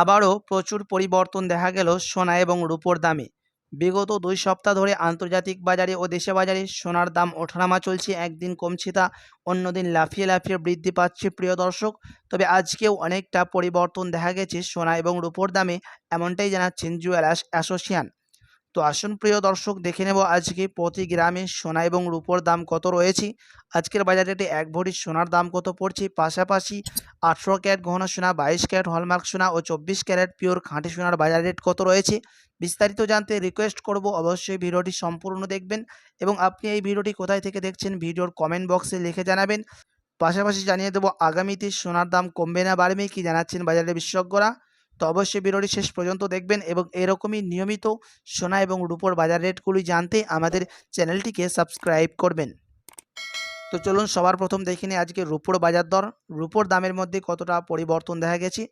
আবারও প্রচুর পরিবর্তন দেখা গেল সোনা এবং রূপোর দামে। বিগত দুই সপ্তাহ ধরে আন্তর্জাতিক বাজারে ও দেশে বাজারে সোনার দাম ওঠানামা চলছে, একদিন কমছে তা অন্যদিন লাফিয়ে লাফিয়ে বৃদ্ধি পাচ্ছে, প্রিয় দর্শক। তবে আজকেও অনেকটা পরিবর্তন দেখা গেছে সোনা এবং রূপোর দামে, এমনটাই জানাচ্ছেন জুয়েলার্স অ্যাসোসিয়ান তো আসুন প্রিয় দর্শক, দেখে নেব আজকে প্রতি গ্রামে সোনা এবং রূপোর দাম কত রয়েছে। আজকের বাজার রেটে এক ভরি সোনার দাম কত পড়ছে? পাশাপাশি আঠেরো ক্যারেট গহনা সোনা, বাইশ ক্যারেট হলমার্ক সোনা ও চব্বিশ ক্যারেট পিওর খাঁটি সোনার বাজার রেট কত রয়েছে? বিস্তারিত জানতে রিকোয়েস্ট করব, অবশ্যই ভিডিওটি সম্পূর্ণ দেখবেন এবং আপনি এই ভিডিওটি কোথায় থেকে দেখছেন ভিডিওর কমেন্ট বক্সে লিখে জানাবেন। পাশাপাশি জানিয়ে দেবো, আগামীতে সোনার দাম কমবে না বাড়বে কি জানাচ্ছেন বাজারের বিশেষজ্ঞরা। তো অবশ্যই ভিডিওটি শেষ পর্যন্ত দেখবেন এবং এরকমই নিয়মিত সোনা এবং রূপোর বাজার রেটগুলি জানতে আমাদের চ্যানেলটিকে সাবস্ক্রাইব করবেন। তো চলুন সবার প্রথম দেখে নিই আজকে রূপোর বাজার দর। রূপোর দামের মধ্যে কতটা পরিবর্তন দেখা গেছে?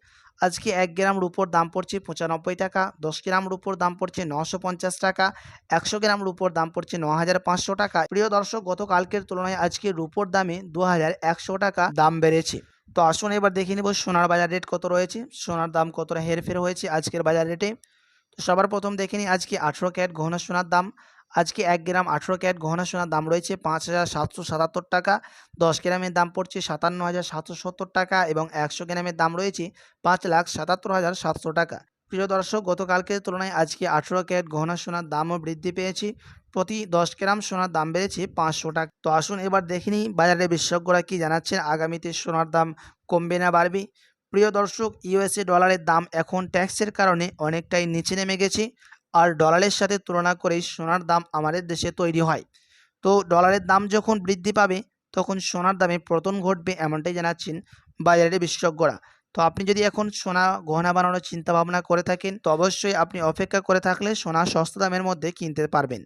আজকে এক গ্রাম রূপোর দাম পড়ছে পঁচানব্বই টাকা, দশ গ্রাম রূপোর দাম পড়ছে নশো পঞ্চাশ টাকা, একশো গ্রাম রূপোর দাম পড়ছে ন হাজার পাঁচশো টাকা। প্রিয় দর্শক, গতকালকের তুলনায় আজকে রূপোর দামে দু হাজার একশো টাকা দাম বেড়েছে। তো আসুন এবার দেখে নেব সোনার বাজার রেট কত রয়েছে, সোনার দাম কতটা হেরফের হয়েছে আজকের বাজার রেটে তো সবার প্রথম দেখে নিই আজকে আঠেরো ক্যারেট গহনা সোনার দাম। আজকে এক গ্রাম আঠেরো ক্যারেট গহনা সোনার দাম রয়েছে পাঁচ হাজার সাতশো সাতাত্তর টাকা, দশ গ্রামের দাম পড়ছে সাতান্ন হাজার সাতশো সত্তর টাকা এবং একশো গ্রামের দাম রয়েছে পাঁচ লাখ সাতাত্তর হাজার সাতশো টাকা। প্রিয় দর্শক, গতকালকের তুলনায় আজকে আঠেরো ক্যারেট গহনা সোনার দামও বৃদ্ধি পেয়েছে। প্রতি দশ গ্রাম সোনার দাম বেড়েছে পাঁচশো টাকা। তো আসুন এবার দেখিনি বাজারে বিশেষজ্ঞরা কী জানাচ্ছেন। আগামীতে সোনার দাম কমবে না বাড়বে? প্রিয় দর্শক, ইউএসএ ডলারের দাম এখন ট্যাক্সের কারণে অনেকটাই নিচে নেমে গেছে। আর ডলারের সাথে তুলনা করেই সোনার দাম আমাদের দেশে তৈরি হয়। তো ডলারের দাম যখন বৃদ্ধি পাবে, তখন সোনার দামে পতন ঘটবে এমনটাই জানাচ্ছেন বাজারের বিশেষজ্ঞরা। তো আপনি যদি এখন সোনা গহনা বানানোর চিন্তা ভাবনা করে থাকেন, তো অবশ্যই আপনি অপেক্ষা করে থাকলে সোনা সস্তা দামের মধ্যে কিনতে পারবেন।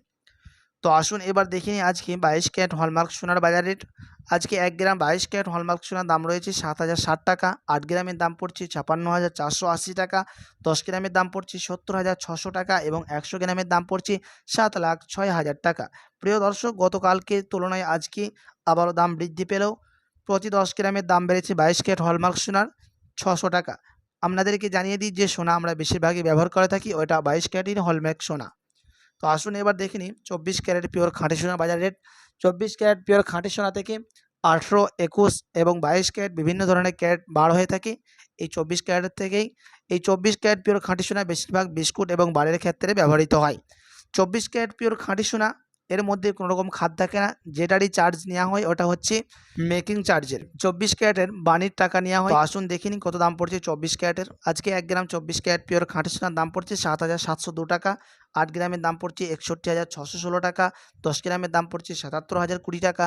তো আসুন এবার দেখে নিই আজকে বাইশ ক্যারেট হলমার্ক সোনার বাজার রেট। আজকে এক গ্রাম বাইশ ক্যারেট হলমার্ক সোনার দাম রয়েছে সাত হাজার ষাট টাকা, আট গ্রামের দাম পড়ছে ছাপান্ন হাজার চারশো আশি টাকা, দশ গ্রামের দাম পড়ছে সত্তর হাজার ছশো টাকা এবং একশো গ্রামের দাম পড়ছে সাত লাখ ছয় হাজার টাকা। প্রিয় দর্শক, গতকালকে তুলনায় আজকে আবারও দাম বৃদ্ধি পেলেও প্রতি দশ গ্রামের দাম বেড়েছে বাইশ ক্যারেট হলমার্ক সোনার। ছশো টাকা। আপনাদেরকে জানিয়ে দিই যে সোনা আমরা বেশিরভাগই ব্যবহার করে থাকি, ওটা বাইশ ক্যারেটের হলম্যাক সোনা। তো আসুন এবার দেখে নিই, চব্বিশ ক্যারেট পিওর খাঁটি সোনা বাজার রেট। চব্বিশ ক্যারেট পিওর খাঁটি সোনা থেকে আঠেরো, একুশ এবং বাইশ ক্যারেট বিভিন্ন ধরনের ক্যারেট বার হয়ে থাকে। এই চব্বিশ ক্যারেটের থেকেই এই চব্বিশ ক্যারেট পিওর খাঁটি সোনা বেশিরভাগ বিস্কুট এবং বারের ক্ষেত্রে ব্যবহৃত হয়। চব্বিশ ক্যারেট পিওর খাঁটি সোনা এর মধ্যে কোনো রকম খাদ থাকে না। যেটারই চার্জ নেওয়া হয় ওটা হচ্ছে মেকিং চার্জের চব্বিশ ক্যারেটের বানির টাকা নেওয়া হয়। আসুন দেখে কত দাম পড়ছে চব্বিশ ক্যারেটের। আজকে এক গ্রাম চব্বিশ ক্যারেট পিওর খাঁটি সোনার দাম পড়ছে সাত হাজার সাতশো দু টাকা। আট গ্রামের দাম পড়ছে একষট্টি হাজার ছশো ষোলো টাকা। দশ গ্রামের দাম পড়ছে সাতাত্তর হাজার কুড়ি টাকা।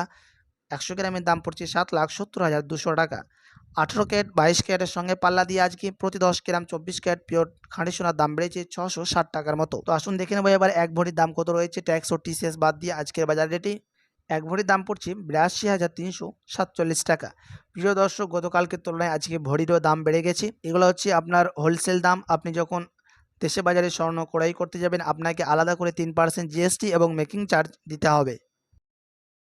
একশো গ্রামের দাম পড়ছে সাত লাখ সত্তর হাজার দুশো টাকা। আঠেরো ক্যারেট, বাইশ ক্যারেটের সঙ্গে পাল্লা দিয়ে আজকে প্রতি দশ গ্রাম চব্বিশ ক্যারেট পিওর খাঁটি সোনার দাম বেড়েছে ছশো ষাট টাকার মতো। তো আসুন দেখে নেব এবার এক ভরির দাম কত রয়েছে। ট্যাক্স ও টিসিএস বাদ দিয়ে আজকের বাজার রেটে এক ভরির দাম পড়ছে বিরাশি হাজার তিনশো সাতচল্লিশ টাকা। প্রিয় দর্শক গতকালকের তুলনায় আজকে ভরিরও দাম বেড়ে গেছে। এগুলো হচ্ছে আপনার হোলসেল দাম। আপনি যখন দেশে বাজারে স্বর্ণ ক্রয় করতে যাবেন, আপনাকে আলাদা করে তিন পার্সেন্ট জিএসটি এবং মেকিং চার্জ দিতে হবে।